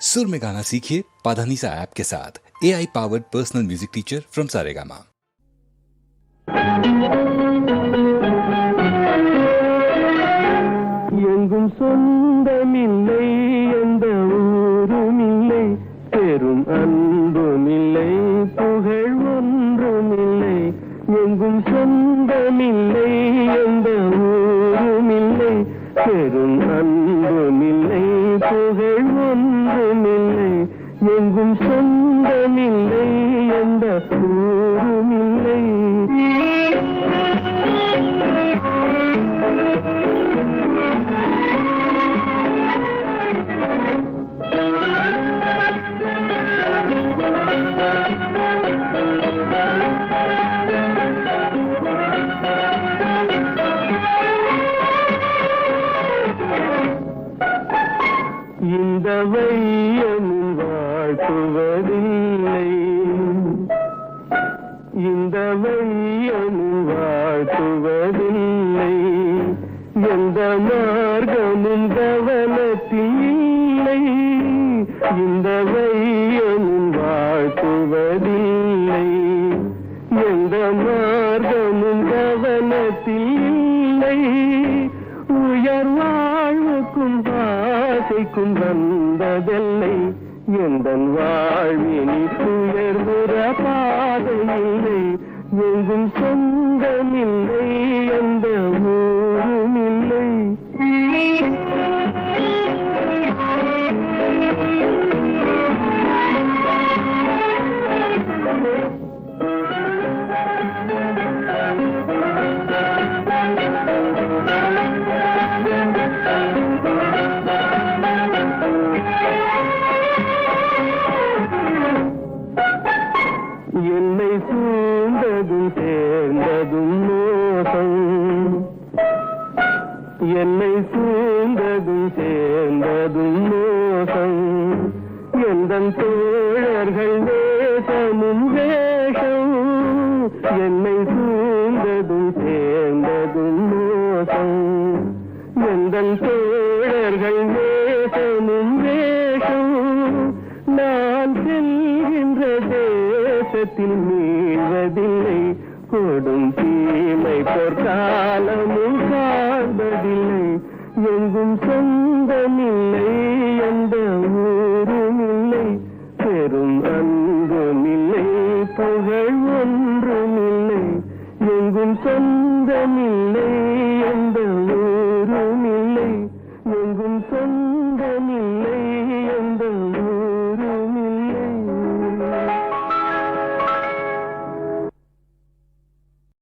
सुर में गाना सीखिए पाधानीसा ऐप के साथ A I powered personal music teacher from Saregama எங்கும் சொந்தமில்லை எந்த ஊருமில்லை பெரும் அன்புமில்லை புகழ் ஒன்றுமில்லை எங்கும் சொந்தமில்லை எந்த ஊருமில்லை பெரும் அன்புமில்லை புகழ் ஒன்றுமில்லை. எங்கும் சொந்தமில்லை எந்த கூறும் இந்த வையமும் வாழ்த்துவதில்லை. இந்த வையமும் வாழ்த்துவதில்லை. எந்த மார்க்கமும் கவனத்தில்லை இந்த வையமும் வாழ்த்துவதில்லை. எந்த மார்க்கமும் கவனத்தில்லை உயர் வாழ்வுக்கும் இசைக்கும் வந்ததில்லை. எந்த வாழ்வினி உயர்வுற பாதையில்லை எங்கும் என்னை சூழ்ந்ததும் சேர்ந்ததும் மோசம். எந்த தோழர்கள் வேஷமும் வேஷம். என்னை சூழ்ந்ததும் சேர்ந்ததும் மோசம். எந்த தோழர்கள் வேஷமும் வேஷம். நான் செல்கின்ற தேசத்தில் மீழ்வதில்லை கொடும் தீமை பொற்காலமும் எங்கும் சொந்தமில்லை எந்த ஊருமில்லை. பெரும் அன்புமில்லை புகழ் ஒன்றுமில்லை. எங்கும் சொந்தமில்லை